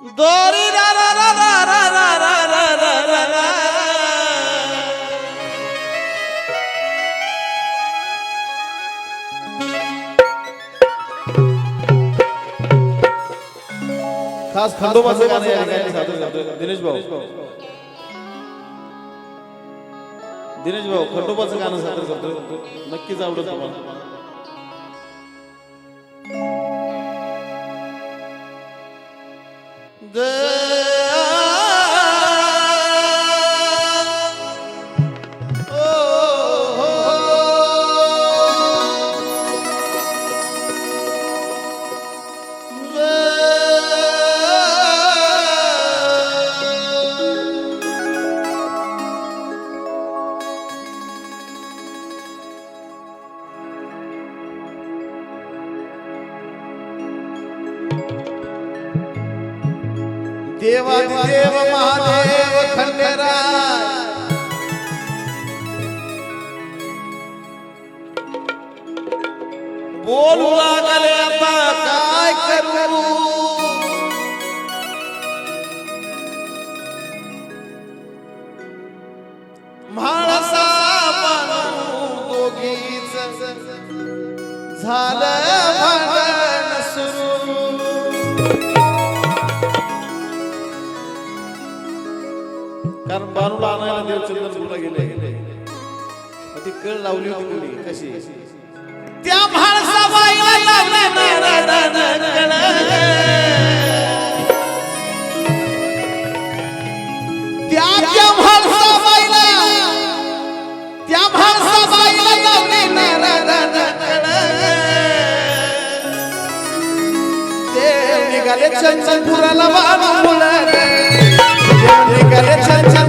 दोरी रा रा रा रा रा रा रा रा रा रा रा. खास खंडोबाचं गाणं या ठिकाणी सादर करतोय दिनेश भाऊ दिनेश भाऊ खंडोबाचं गाणं सादर करतोय नक्कीच आवडेल तुम्हाला the देवादिदेव महादेव खंडेराय बोलू लागले आता काय करू? दोघीच. झालं बानूला आणायला देवचंद्रपूरला गेले? ती कळ लावली होती कोणी? कशी? त्या चंचन पुराला बाबा बोला निघाले Chanchan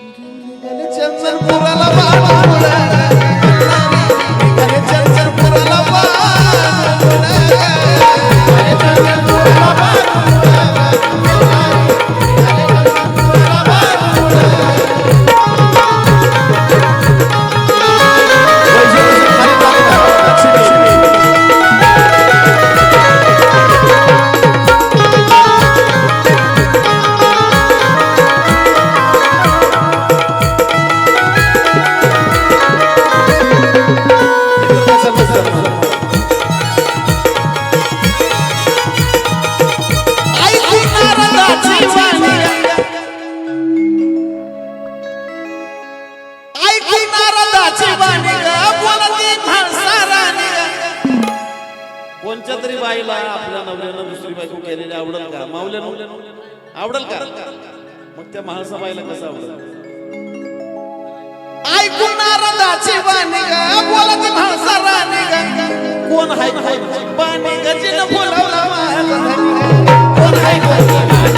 Let's have some more love, love. कोणत्या तरी बाईला आपल्या नवऱ्यानं दुसरी बायको केलेली आवडल का? मावल्यानं आवडल का? मग त्या महाळसा बाईला कसं आवडल? ऐकून नारदाची बाणी ग बोलत म्हाळसा राणी ग. कोण हाय कोण बाणी गजीन बोलावला कोण हाय कोण हाय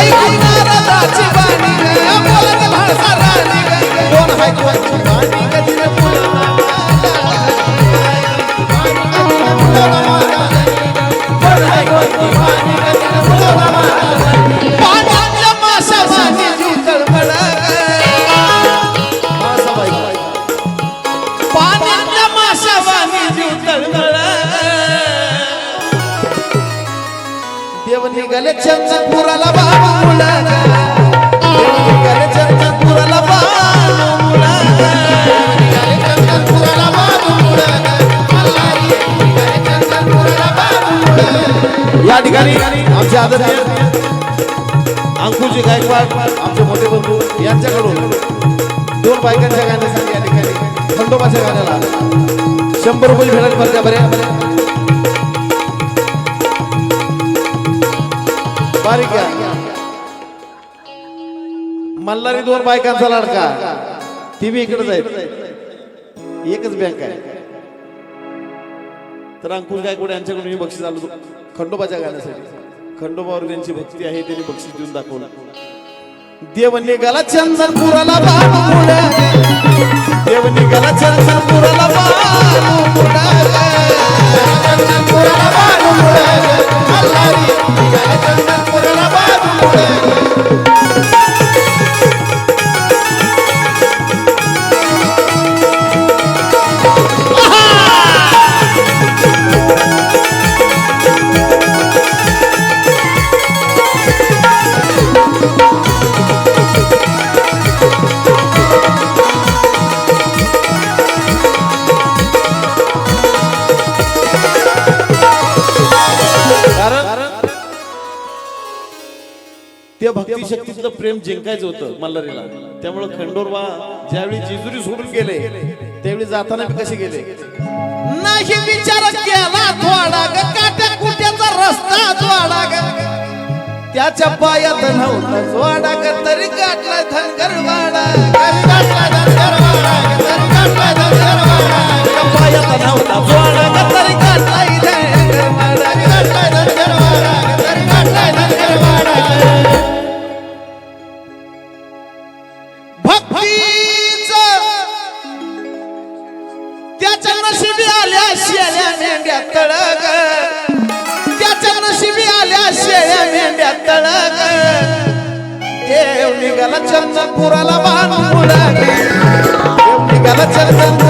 ऐकून नारदाची बाणी ग बोलत म्हाळसा राणी ग. कोण हाय कोण बाबा मुला. या ठिकाणी आमचे आदरणीय अंकुजी गायकवाड आमचे मोठे बंधू यांच्याकडून दोन बायकांच्या गाण्यासाठी या ठिकाणी खंडोबाच्या गाण्याला शंभर रुपये भेटत भरत्या बऱ्या भारी घ्या. मल्हारी दोन बायकांचा लाडका. ती बी इकडे जाईल एकच बँक आहे. तर अंकुश गायकवाड यांच्याकडून मी बक्षीस आलो. खंडोबाच्या गाण्यासाठी. खंडोबावर त्यांची भक्ती आहे त्यांनी बक्षीस देऊन दाखवलं. देव निघाला चंदनपुराला देव निघाला चंदनपुराला चंदनपुराला त्या प्रेम जिंकायचं होतं मल्हारीला. त्यामुळे खंडोरबा ज्यावेळी जेजुरी सोडून गेले त्यावेळी जाताना बी कसे गेले? नाही विचार केला थोडा ग काट्या कुट्याचा रस्ता थोडा ग त्याच्या पायात नव्हता थोडा ग तरी काटला धनगरवा शेळ्या मेंढ्या तळग. त्याच्या नशिबी आल्या शेळ्या मेंढ्या तळग देव निघाला चंदनपुराला बाण देव निघाला चंदनपुराला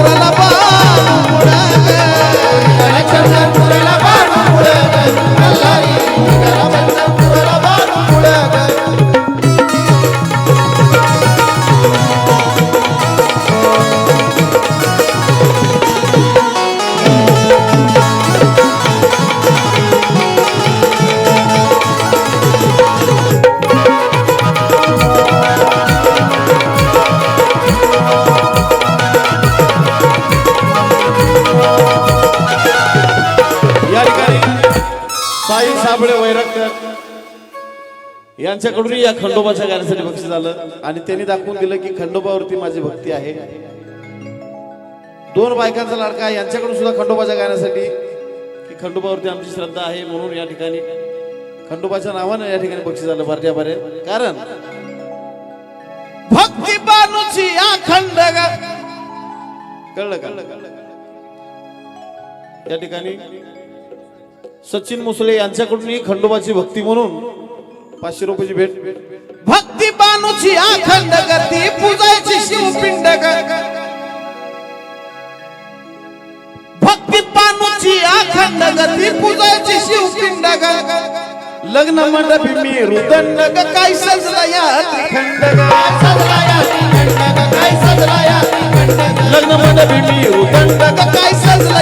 साबळे वैरक्कर यांच्याकडून या खंडोबाच्या गाण्यासाठी बक्षीस झालं. आणि त्यांनी दाखवून दिलं की खंडोबावरती माझी भक्ती आहे. दोन बायकांचा लाडका यांच्याकडून सुद्धा खंडोबाच्या गाण्यासाठी की खंडोबावरती आमची श्रद्धा आहे म्हणून या ठिकाणी खंडोबाच्या नावानं या ठिकाणी बक्षीस झालं बऱ्या. बरे कारण भक्ती बानूची अखंड कळलं कळलं या ठिकाणी सचिन मुसळे यांच्याकडून खंडोबाची भक्ती म्हणून पाचशे रुपयाची भेट भक्ती बानूची अखंड गती पूजायची शिवपिंड भक्ती बानूची अखंड गती पूजायची शिवपिंड लग्न मंडपी मी रुदंड काय सजला या त्रिखंड ग. काय सजला या त्रिखंड ग. लग्न मंडपी मी रुदंड काय सजला